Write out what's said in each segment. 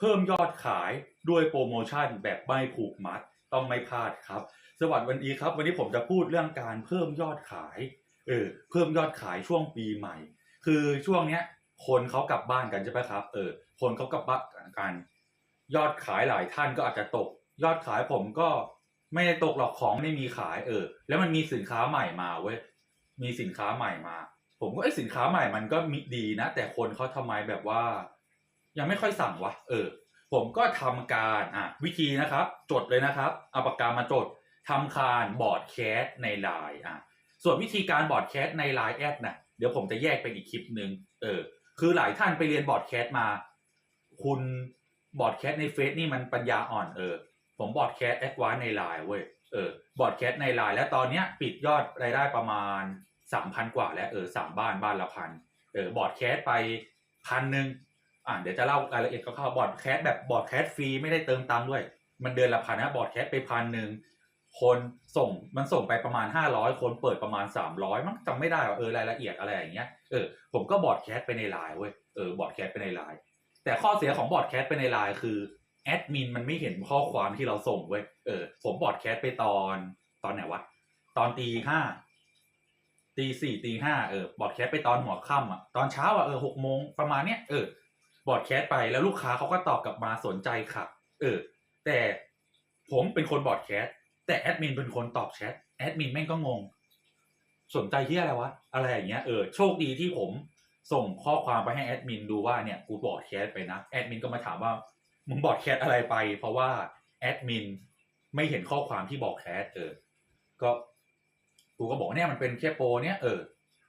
เพิ่มยอดขายด้วยโปรโมชั่นแบบไม่ผูกมัดต้องไม่พลาดครับ สวัสดีครับ วันนี้ผมจะพูดเรื่องการเพิ่มยอดขายเออเพิ่มยอดขายช่วงปีใหม่ คือช่วงเนี้ยคนเขากลับบ้านกันใช่ไหมครับเออคนเขากลับบ้านกันยอดขายหลายท่านก็อาจจะตก ยอดขายผมก็ไม่ได้ตกหรอกของไม่มีขายเออ แล้วมันมีสินค้าใหม่มาเว้ยมีสินค้าใหม่มา ผมก็ไอสินค้าใหม่มันก็มีดีนะ แต่คนเขาทำไมแบบว่า ยังไม่ค่อยสั่งวะเออ ผมก็ทำการอะวิธีนะครับ จดเลยนะครับเอาปากกามาจดทำการบอร์ดแคสในไลน์อะส่วนวิธีการบอร์ดแคสในไลน์แอดนะเดี๋ยวผมจะแยกเป็นอีกคลิปหนึ่งเออ คือหลายท่านไปเรียนบอร์ดแคสมา คุณบอร์ดแคสในเฟซนี่มันปัญญาอ่อนเออ ผมบอร์ดแคสแอดวานในไลน์เว้ยเออบอร์ดแคสในไลน์แล้วตอนเนี้ยปิดยอดรายได้ประมาณสามพันกว่าแล้วเออสามบ้านบ้านละพันเออบอร์ดแคสไปพันหนึ่ง อ่าเดี๋ยวจะเล่ารายละเอียดคร่าวๆบอร์ดแคสแบบบอร์ดแคสฟรีไม่ได้เติมตังค์ด้วย มันเดือนละพันนะบอร์ดแคสไปพันหนึ่งคนส่งมันส่งไปประมาณห้าร้อยคนเปิดประมาณสามร้อยมันจำไม่ได้ว่าเออรายละเอียดอะไรอย่างเงี้ยเออผมก็บอร์ดแคสไปในไลน์เว้ยเออบอร์ดแคสไปในไลน์แต่ข้อเสียของบอร์ดแคสไปในไลน์คือแอดมินมันไม่เห็นข้อความที่เราส่งเว้ยเออผมบอร์ดแคสไปตอนตอนไหนวะตอนตีห้าตีสี่ตีห้าเออบอร์ดแคสไปตอนหัวค่ำอะตอนเช้าอะเออหกโมงประมาณเนี้ยเออ บอดแคสไปแล้วลูกค้าเขาก็ตอบกลับมาสนใจค่ะ เออ แต่ผมเป็นคนบอดแคสแต่แอดมินเป็นคนตอบแชทแอดมินแม่งก็งง สนใจที่อะไรวะ อะไรอย่างเงี้ยเออโชคดีที่ผมส่งข้อความไปให้แอดมินดูว่าเนี่ยกูบอดแคสไปนะแอดมินก็มาถามว่ามึงบอดแคสอะไรไป เพราะว่าแอดมินไม่เห็นข้อความที่บอกแคสเออ ก็กูก็บอกเนี่ยมันเป็นแค่โปรเนี่ยเออ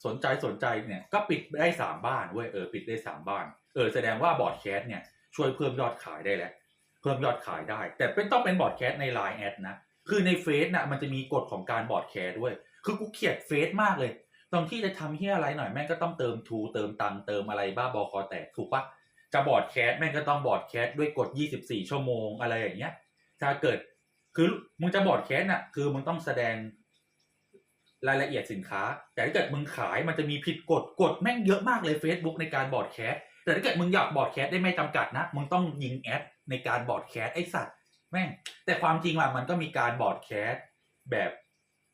สนใจสนใจเนี่ยก็ปิดได้สามบ้านเว้ยเออปิดได้สามบ้าน เออแสดงว่าบอร์ดแคสเนี่ยช่วยเพิ่มยอดขายได้แล้วเพิ่มยอดขายได้ แต่เป็นต้องเป็นบอร์ดแคสใน Line แอดนะคือในเฟซน่ะมันจะมีกฎของการบอร์ดแคสด้วย คือกูเขียดเฟซมากเลย ตอนที่จะทำเฮียอะไรหน่อยแม่งก็ต้องเติมทูเติมตังเติมอะไรบ้าบอคอแตกถูกปะจะบอร์ดแคสแม่งก็ต้องบอร์ดแคสด้วยกฎ 24 ชั่วโมงอะไรอย่างเงี้ยถ้าเกิดคือมึงจะบอร์ดแคสน่ะคือมึงต้องแสดงรายละเอียดสินค้า แต่ถ้าเกิดมึงขายมันจะมีผิดกฎกฎแม่งเยอะมากเลย Facebook ในการบอร์ดแคส แต่ถ้าเกิดมึงอยากบอร์ดแคสได้ไม่จำกัดนะ มึงต้องยิงแอดในการบอร์ดแคสไอสัตว์แม่ง แต่ความจริงว่ามันก็มีการบอร์ดแคสแบบ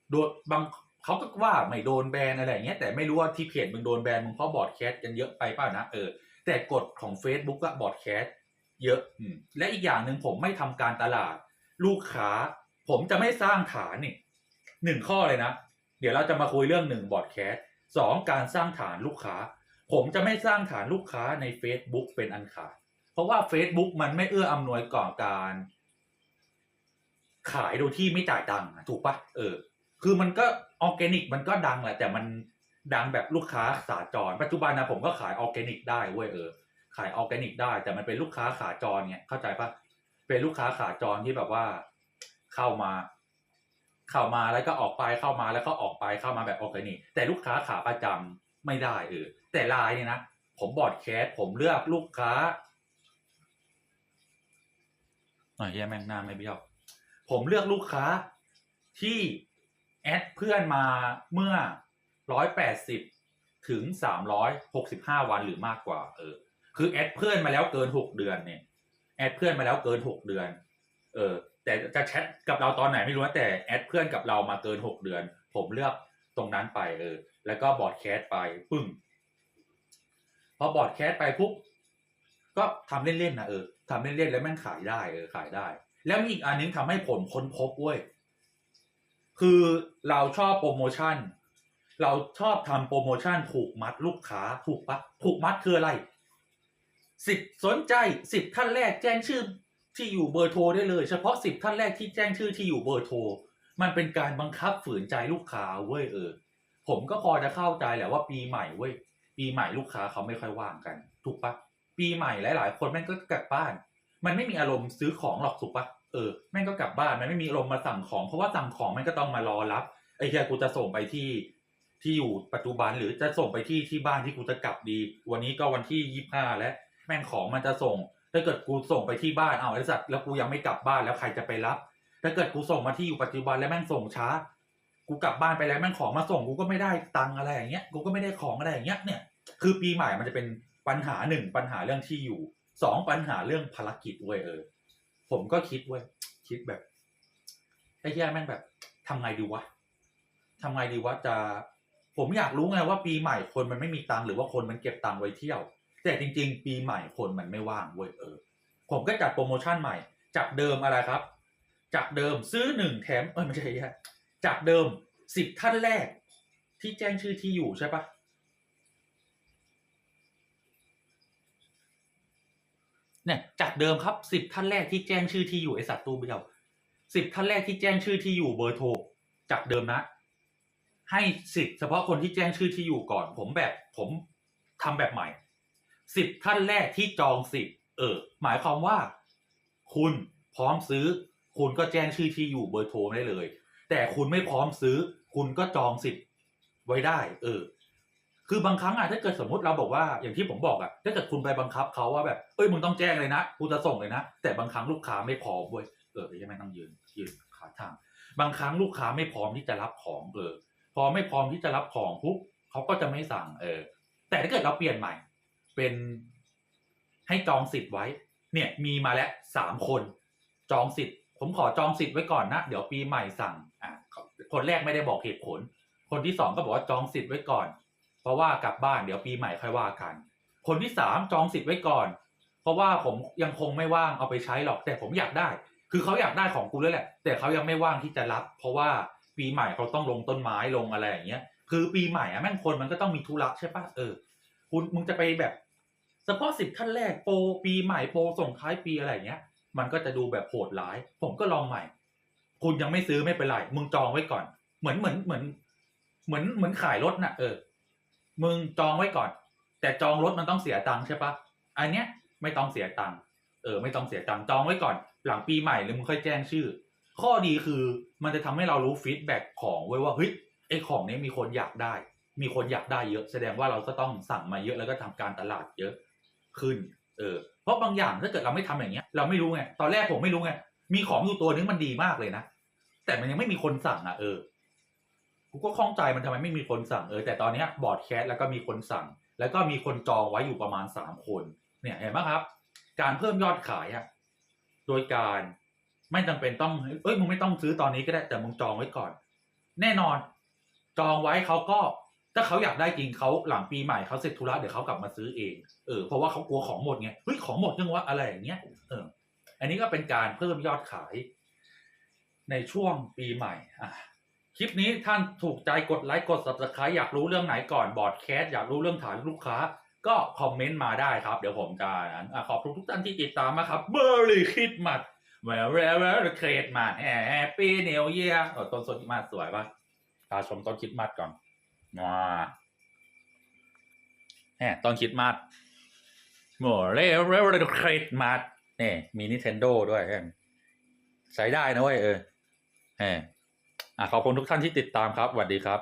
โดนบางเขาก็ว่าไม่โดนแบนอะไรอย่างเงี้ยแต่ไม่รู้ว่าที่เพจมึงโดนแบนมึงเพราะบอร์ดแคสกันเยอะไปเปล่านะเออแต่กฎของ Facebook ก็บอร์ดแคสเยอะอืมและอีกอย่างหนึ่งผมไม่ทำการตลาด ลูกค้า ผมจะไม่สร้างฐานนี่หนึ่งข้อเลยนะ เดี๋ยวเราจะมาคุยเรื่องหนึ่งบอร์ดแคสสองการสร้างฐานลูกค้า ผมจะไม่สร้างฐานลูกค้าใน Facebook เป็นอันขาด เพราะว่า Facebook มันไม่เอื้ออำนวยก่อการ ขายโดยที่ไม่จ่ายตังค์อะถูกปะเออ คือมันก็ออร์แกนิกมันก็ดังแหละ แต่มันดังแบบลูกค้าขาจร ปัจจุบันนะผมก็ขายออร์แกนิกได้เว้ยเออ ขายออร์แกนิกได้ แต่มันเป็นลูกค้าขาจรไงเข้าใจปะเป็นลูกค้าขาจรที่แบบว่าเข้ามาเข้ามาแล้วก็ออกไปเข้ามาแล้วก็ออกไปเข้ามาแบบออร์แกนิกแต่ลูกค้าขาประจำ ไม่ได้เออแต่ไลน์เนี่ยนะผมบอดแคสผมเลือกลูกค้าหน่อยเฮียแม่งหน้าไม่เบี้ยวผมเลือกลูกค้าที่แอดเพื่อนมาเมื่อร้อยแปดสิบถึงสามร้อยหกสิบห้าวันหรือมากกว่า เออ คือแอดเพื่อนมาแล้วเกินหกเดือนเนี่ยแอดเพื่อนมาแล้วเกินหกเดือน เออ แต่จะแชทกับเราตอนไหนไม่รู้นะแต่แอดเพื่อนกับเรามาเกินหกเดือน ผมเลือกตรงนั้นไปเออ แล้วก็บอร์ดแคสไปปึ้งพอบอร์ดแคสไปปุ๊บก็ทำเล่นๆนะเออทำเล่นๆแล้วแม่งขายได้เออขายได้ แล้วมีอีกอันนึงทำให้ผมค้นพบเว้ยคือเราชอบโปรโมชั่น เราชอบทำโปรโมชั่นผูกมัดลูกค้าถูกปะผูกมัดคืออะไรสิบสนใจสิบท่านแรกแจ้งชื่อที่อยู่เบอร์โทรได้เลย เฉพาะสิบท่านแรกที่แจ้งชื่อที่อยู่เบอร์โทรมันเป็นการบังคับฝืนใจลูกค้าเว้ยเออ ผมก็พอจะเข้าใจแหละว่าปีใหม่เว้ยปีใหม่ลูกค้าเขาไม่ค่อยว่างกัน ถูกปะปีใหม่หลาย ๆ คนแม่งก็กลับบ้าน มันไม่มีอารมณ์ซื้อของหรอกถูกปะเออแม่งก็กลับบ้านมันไม่มีอารมณ์มาสั่งของเพราะว่าสั่งของมันก็ต้องมารอรับไอ้เฮียกูจะส่งไปที่ที่อยู่ปัจจุบันหรือจะส่งไปที่ที่บ้านที่กูจะกลับดี วันนี้ก็วันที่ยี่ห้าแล้วแม่งของมันจะส่ง ถ้าเกิดกูส่งไปที่บ้านเอาไอ้สัตว์แล้วกูยังไม่กลับบ้านแล้วใครจะไปรับ ถ้าเกิดกูส่งมาที่อยู่ปัจจุบันแล้วแม่งส่งช้า กูกลับบ้านไปแล้วแม่งของมาส่งกูก็ไม่ได้ตังอะไรอย่างเงี้ยกูก็ไม่ได้ของอะไรอย่างเงี้ยเนี่ย คือปีใหม่มันจะเป็นปัญหาหนึ่งปัญหาเรื่องที่อยู่สองปัญหาเรื่องภารกิจเว้ยเออ ผมก็คิดเว้ยคิดแบบไอ้แย่แม่งแบบทำไงดีวะทำไงดีวะจะ ผมอยากรู้ไงว่าปีใหม่คนมันไม่มีตังหรือว่าคนมันเก็บตังไว้เที่ยว แต่จริง ๆ ปีใหม่คนมันไม่ว่างเว้ยเออ ผมก็จัดโปรโมชั่นใหม่ จากเดิมอะไรครับ จากเดิมซื้อหนึ่งแถมเออไม่ใช่แย่ จากเดิมสิบท่านแรก ที่แจ้งชื่อที่อยู่ใช่ปะเนี่ยจากเดิมครับสิบท่านแรกที่แจ้งชื่อที่อยู่ไอสัตว์ตู้เบี้ยวสิบท่านแรกที่แจ้งชื่อที่อยู่เบอร์โทรจากเดิมนะ ให้สิทธิ์เฉพาะคนที่แจ้งชื่อที่อยู่ก่อน ผมแบบผมทำแบบใหม่สิบท่านแรกที่จองสิทธิ์เออ หมายความว่า คุณพร้อมซื้อ คุณก็แจ้งชื่อที่อยู่เบอร์โทรได้เลย แต่คุณไม่พร้อมซื้อ คุณก็จองสิทธิ์ไว้ได้ เออ คือบางครั้งอะถ้าเกิดสมมติเราบอกว่าอย่างที่ผมบอกอะถ้าเกิดคุณไปบังคับเขาว่าแบบเอ้ยมึงต้องแจ้งเลยนะกูจะส่งเลยนะแต่บางครั้งลูกค้าไม่พร้อมเว้ยเออใช่ไหมต้องยืนยืนขาทาง บางครั้งลูกค้าไม่พร้อมที่จะรับของเออพอไม่พร้อมที่จะรับของปุ๊บเขาก็จะไม่สั่ง เออ แต่ถ้าเกิดเราเปลี่ยนใหม่ เป็นให้จองสิทธิ์ไว้ เนี่ย มีมาแล้วสามคน จองสิทธิ์ ผมขอจองสิทธิ์ไว้ก่อนนะ เดี๋ยวปีใหม่สั่งอะคนแรกไม่ได้บอกเหตุผล คนที่สองก็บอกว่าจองสิทธิ์ไว้ก่อน เพราะว่ากลับบ้านเดี๋ยวปีใหม่ค่อยว่ากัน คนที่สามจองสิทธิ์ไว้ก่อน เพราะว่าผมยังคงไม่ว่างเอาไปใช้หรอกแต่ผมอยากได้ คือเขาอยากได้ของกูแล้วแหละ แต่เขายังไม่ว่างที่จะรับ เพราะว่าปีใหม่เขาต้องลงต้นไม้ลงอะไรอย่างเงี้ย คือปีใหม่อะแม่งคนมันก็ต้องมีธุระใช่ปะเออ คุณมึงจะไปแบบเฉพาะสิบท่านแรกโปรปีใหม่โปรส่งท้ายปีอะไรอย่างเงี้ย มันก็จะดูแบบโหดร้าย ผมก็ลองใหม่ คุณยังไม่ซื้อไม่เป็นไรมึงจองไว้ก่อน เหมือนเหมือนเหมือน เหมือนเหมือนขายรถน่ะ เออ มึงจองไว้ก่อน แต่จองรถมันต้องเสียตังค์ใช่ปะอันเนี้ยไม่ต้องเสียตังค์เออ ไม่ต้องเสียตังค์จองไว้ก่อน หลังปีใหม่หรือมึงค่อยแจ้งชื่อ ข้อดีคือมันจะทำให้เรารู้ฟีดแบ็กของเว้ว่าเฮ้ยไอของนี้มีคนอยากได้ มีคนอยากได้เยอะ แสดงว่าเราก็ต้องสั่งมาเยอะแล้วก็ทำการตลาดเยอะขึ้น เออเพราะบางอย่างถ้าเกิดเราไม่ทำอย่างเงี้ย เราไม่รู้ไงตอนแรกผมไม่รู้ไงมีของอยู่ตัวนึงมันดีมากเลยนะแต่มันยังไม่มีคนสั่งอะเออกูก็ข้องใจมันทำไมไม่มีคนสั่งเออแต่ตอนเนี้ยบอร์ดแคสแล้วก็มีคนสั่ง แล้วก็มีคนจองไว้อยู่ประมาณสามคน เนี่ยเห็นไหมครับ การเพิ่มยอดขายอะโดยการไม่จำเป็นต้องเอ้ยมึงไม่ต้องซื้อตอนนี้ก็ได้แต่มึงจองไว้ก่อน แน่นอน จองไว้เขาก็ ถ้าเขาอยากได้จริงเขาหลังปีใหม่เขาเสร็จธุระเดี๋ยวเขากลับมาซื้อเองเออเพราะว่าเขากลัวของหมดไงเฮ้ยของหมดยังวะอะไรอย่างเงี้ยเออ อันนี้ก็เป็นการเพิ่มยอดขาย ในช่วงปีใหม่อะคลิปนี้ท่านถูกใจกดไลค์กด subscribe อยากรู้เรื่องไหนก่อนบอร์ดแคสอยากรู้เรื่องฐานลูกค้า ก็คอมเมนต์มาได้ครับ เดี๋ยวผมจะอะขอบคุณทุกท่านที่ติดตามนะครับเบอร์รี่คิดมัดแวร์แวร์เครดมาแฮปปี้เนวเยียต้นสนคิดมัดสวยปะตาชมต้นคิดมัดก่อน ว้าแหมต้นคิดมัดหมเรเร่เรเครดมัดนี่มี Nintendo ด้วยใช้ได้นะเว้ยเออแหมอะขอบคุณทุกท่านที่ติดตามครับสวัสดีครับ